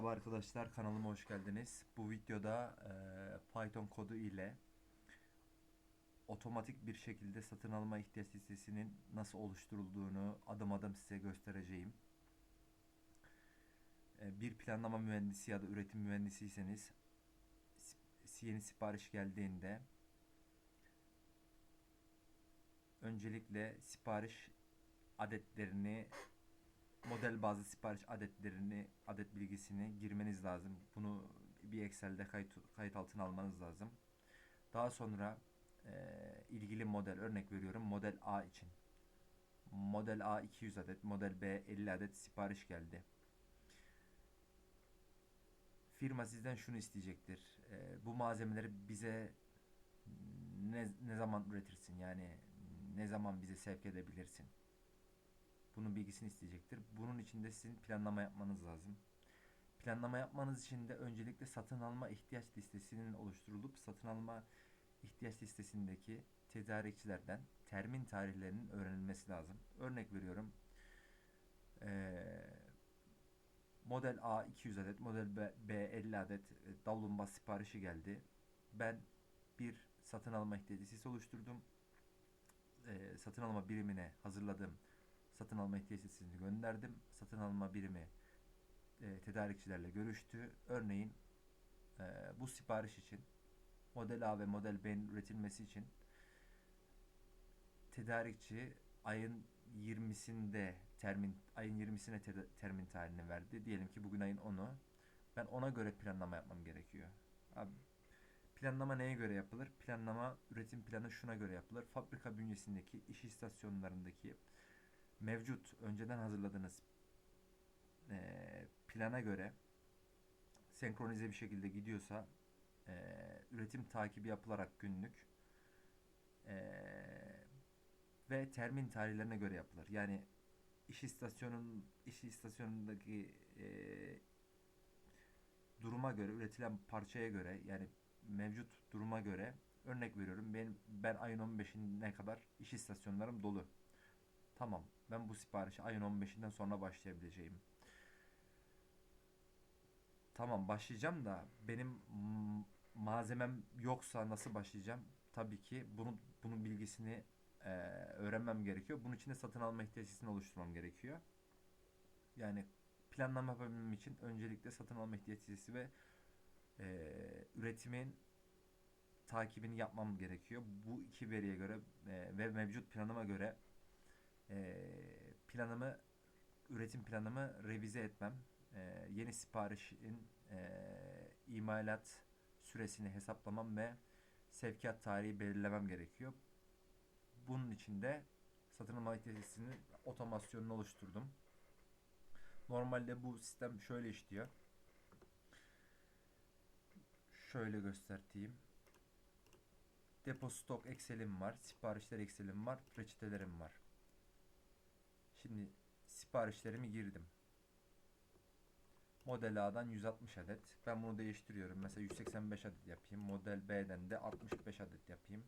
Merhaba arkadaşlar kanalıma hoş geldiniz. Bu videoda e, Python kodu ile otomatik bir şekilde satın alma ihtiyaç listesinin nasıl oluşturulduğunu adım adım size göstereceğim. E, bir planlama mühendisi ya da üretim mühendisiyseniz si- yeni sipariş geldiğinde öncelikle sipariş adetlerini model bazı sipariş adetlerini, adet bilgisini girmeniz lazım. Bunu bir Excel'de kayıt, kayıt altına almanız lazım. Daha sonra e, ilgili model örnek veriyorum model A için. Model A 200 adet, model B 50 adet sipariş geldi. Firma sizden şunu isteyecektir. E, bu malzemeleri bize ne, ne zaman üretirsin? Yani ne zaman bize sevk edebilirsin? Bunun bilgisini isteyecektir. Bunun için de sizin planlama yapmanız lazım. Planlama yapmanız için de öncelikle satın alma ihtiyaç listesinin oluşturulup satın alma ihtiyaç listesindeki tedarikçilerden termin tarihlerinin öğrenilmesi lazım. Örnek veriyorum. Ee, model A 200 adet, model B, B 50 adet e, davlumbaz siparişi geldi. Ben bir satın alma listesi oluşturdum. Ee, satın alma birimine hazırladım satın alma ihtiyaç gönderdim. Satın alma birimi e, tedarikçilerle görüştü. Örneğin e, bu sipariş için model A ve model B'nin üretilmesi için tedarikçi ayın 20'sinde termin ayın 20'sine te- termin tarihini verdi. Diyelim ki bugün ayın 10'u. Ben ona göre planlama yapmam gerekiyor. Abi, planlama neye göre yapılır? Planlama üretim planı şuna göre yapılır. Fabrika bünyesindeki iş istasyonlarındaki mevcut önceden hazırladığınız e, plana göre senkronize bir şekilde gidiyorsa e, üretim takibi yapılarak günlük e, ve termin tarihlerine göre yapılır. Yani iş istasyonun iş istasyonundaki e, duruma göre üretilen parçaya göre yani mevcut duruma göre örnek veriyorum ben ben ayın 15'ine kadar iş istasyonlarım dolu. Tamam. Ben bu siparişi ayın 15'inden sonra başlayabileceğim. Tamam başlayacağım da benim malzemem yoksa nasıl başlayacağım? Tabii ki bunu bunun bilgisini e, öğrenmem gerekiyor. Bunun için de satın alma ihtiyacını oluşturmam gerekiyor. Yani planlama yapabilmem için öncelikle satın alma ihtiyacı ve e, üretimin takibini yapmam gerekiyor. Bu iki veriye göre e, ve mevcut planıma göre e, planımı üretim planımı revize etmem e, yeni siparişin e, imalat süresini hesaplamam ve sevkiyat tarihi belirlemem gerekiyor. Bunun için de satın alma ihtiyacının otomasyonunu oluşturdum. Normalde bu sistem şöyle işliyor. Şöyle göstereyim. Depo stok Excel'im var, siparişler Excel'im var, reçetelerim var. Şimdi siparişlerimi girdim. Model A'dan 160 adet. Ben bunu değiştiriyorum. Mesela 185 adet yapayım. Model B'den de 65 adet yapayım.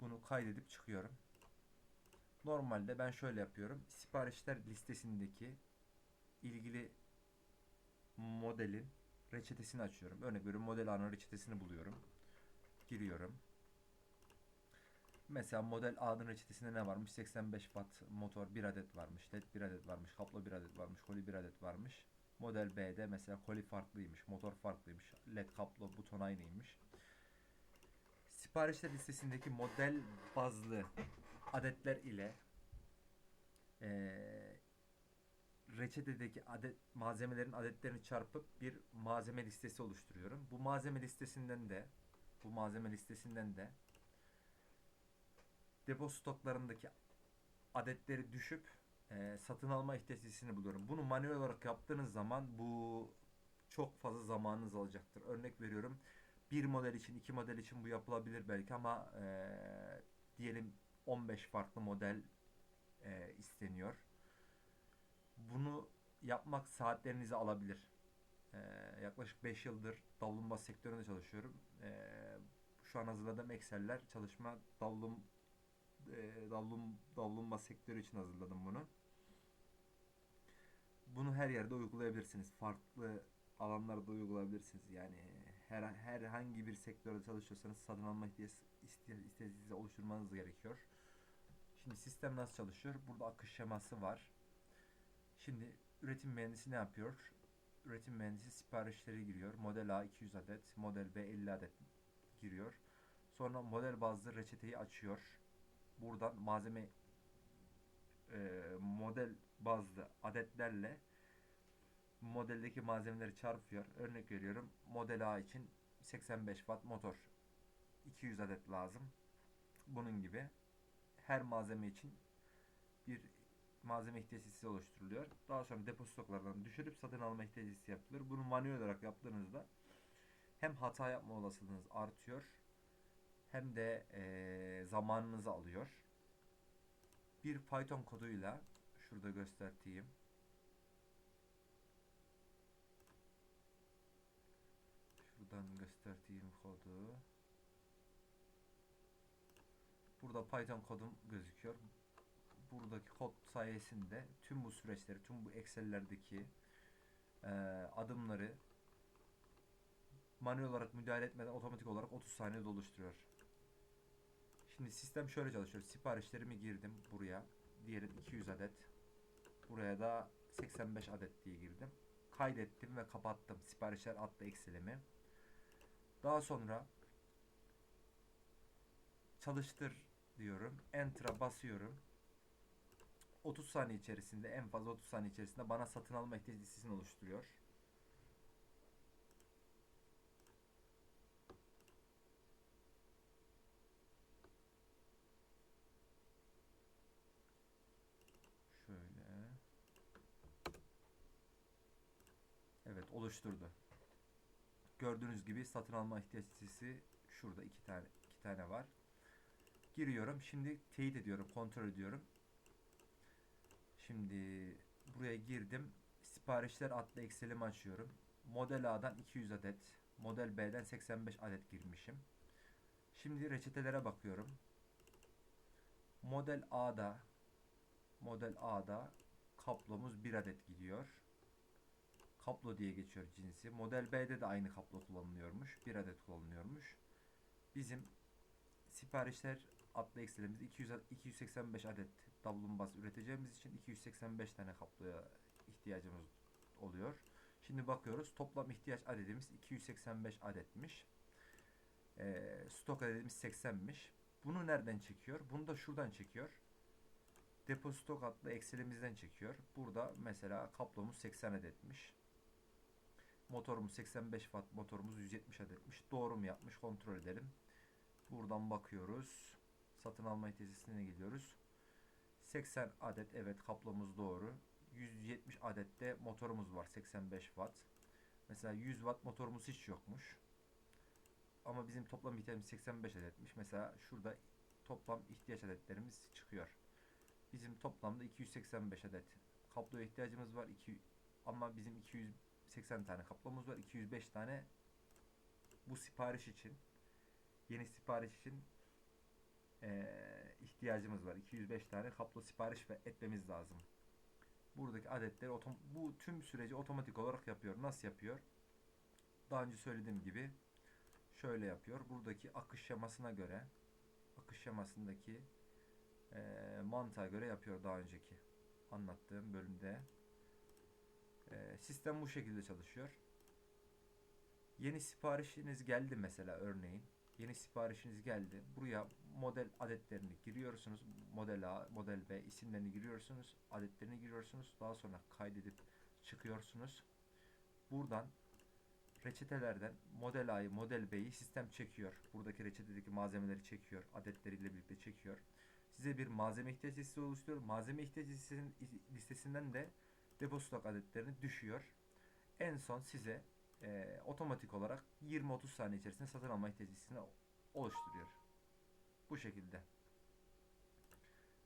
Bunu kaydedip çıkıyorum. Normalde ben şöyle yapıyorum. Siparişler listesindeki ilgili modelin reçetesini açıyorum. Örnek veriyorum model A'nın reçetesini buluyorum. Giriyorum. Mesela model A'nın reçetesinde ne varmış? 85 watt motor 1 adet varmış. LED 1 adet varmış. Kablo 1 adet varmış. Koli 1 adet varmış. Model B'de mesela koli farklıymış. Motor farklıymış. LED kablo buton aynıymış. Siparişler listesindeki model bazlı adetler ile ee, reçetedeki adet malzemelerin adetlerini çarpıp bir malzeme listesi oluşturuyorum. Bu malzeme listesinden de bu malzeme listesinden de depo stoklarındaki adetleri düşüp e, satın alma ihtiyacını buluyorum. Bunu manuel olarak yaptığınız zaman bu çok fazla zamanınız alacaktır. Örnek veriyorum. Bir model için, iki model için bu yapılabilir belki ama e, diyelim 15 farklı model e, isteniyor. Bunu yapmak saatlerinizi alabilir. E, yaklaşık 5 yıldır davlumbaz sektöründe çalışıyorum. E, şu an hazırladığım Excel'ler çalışma davlum e, davlum, davlumbaz sektörü için hazırladım bunu. bunu her yerde uygulayabilirsiniz. Farklı alanlarda uygulayabilirsiniz. Yani her herhangi bir sektörde çalışıyorsanız satın alma ihtiyacı oluşturmanız gerekiyor. Şimdi sistem nasıl çalışıyor? Burada akış şeması var. Şimdi üretim mühendisi ne yapıyor? Üretim mühendisi siparişleri giriyor. Model A 200 adet, model B 50 adet giriyor. Sonra model bazlı reçeteyi açıyor. Buradan malzeme e, model bazlı adetlerle modeldeki malzemeleri çarpıyor. Örnek veriyorum. Model A için 85 watt motor 200 adet lazım. Bunun gibi her malzeme için bir malzeme ihtiyacı oluşturuluyor. Daha sonra depo stoklardan düşürüp satın alma ihtiyacı yapılır. Bunu manuel olarak yaptığınızda hem hata yapma olasılığınız artıyor hem de e, zamanınızı alıyor. Bir Python koduyla şurada gösterdiğim şuradan gösterdiğim kodu burada Python kodum gözüküyor. Buradaki kod sayesinde tüm bu süreçleri, tüm bu Excel'lerdeki e, adımları manuel olarak müdahale etmeden otomatik olarak 30 saniyede oluşturuyor. Şimdi sistem şöyle çalışıyor. Siparişlerimi girdim buraya. Diğeri 200 adet. Buraya da 85 adet diye girdim. Kaydettim ve kapattım. Siparişler adlı Excel'imi. Daha sonra çalıştır diyorum. Enter'a basıyorum. 30 saniye içerisinde en fazla 30 saniye içerisinde bana satın alma ihtiyaç listesini oluşturuyor. Şöyle. Evet oluşturdu. Gördüğünüz gibi satın alma ihtiyaç listesi şurada iki tane iki tane var. Giriyorum. Şimdi teyit ediyorum, kontrol ediyorum. Şimdi buraya girdim. Siparişler adlı Excel'imi açıyorum. Model A'dan 200 adet, Model B'den 85 adet girmişim. Şimdi reçetelere bakıyorum. Model A'da Model A'da kaplomuz 1 adet gidiyor. Kaplo diye geçiyor cinsi. Model B'de de aynı kaplo kullanılıyormuş. 1 adet kullanılıyormuş. Bizim siparişler adlı Excel'imiz 200 285 adet baz üreteceğimiz için 285 tane kaploya ihtiyacımız oluyor. Şimdi bakıyoruz toplam ihtiyaç adedimiz 285 adetmiş. E, stok adedimiz 80'miş. Bunu nereden çekiyor? Bunu da şuradan çekiyor. Depo stok adlı Excel'imizden çekiyor. Burada mesela kaplomuz 80 adetmiş. Motorumuz 85 watt, motorumuz 170 adetmiş. Doğru mu yapmış kontrol edelim. Buradan bakıyoruz. Satın alma tesisine gidiyoruz. 80 adet evet kaplomuz doğru. 170 adette motorumuz var 85 watt. Mesela 100 watt motorumuz hiç yokmuş. Ama bizim toplam ihtiyacımız 85 adetmiş. Mesela şurada toplam ihtiyaç adetlerimiz çıkıyor. Bizim toplamda 285 adet kabloya ihtiyacımız var. 2 ama bizim 280 tane kaplomuz var. 205 tane bu sipariş için yeni sipariş için e, ihtiyacımız var. 205 tane kaplo sipariş etmemiz lazım. Buradaki adetleri bu tüm süreci otomatik olarak yapıyor. Nasıl yapıyor? Daha önce söylediğim gibi şöyle yapıyor. Buradaki akış şemasına göre akış şemasındaki e, mantığa göre yapıyor daha önceki anlattığım bölümde. E, sistem bu şekilde çalışıyor. Yeni siparişiniz geldi mesela örneğin. Yeni siparişiniz geldi. Buraya model adetlerini giriyorsunuz. Model A, model B isimlerini giriyorsunuz. Adetlerini giriyorsunuz. Daha sonra kaydedip çıkıyorsunuz. Buradan reçetelerden model A'yı, model B'yi sistem çekiyor. Buradaki reçetedeki malzemeleri çekiyor. Adetleriyle birlikte çekiyor. Size bir malzeme ihtiyaç listesi oluşturuyor. Malzeme ihtiyaç listesinden de depo stok adetlerini düşüyor. En son size e, otomatik olarak 20-30 saniye içerisinde satın alma listesini oluşturuyor. Bu şekilde.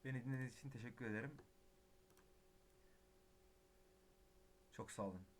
Beni dinlediğiniz için teşekkür ederim. Çok sağ olun.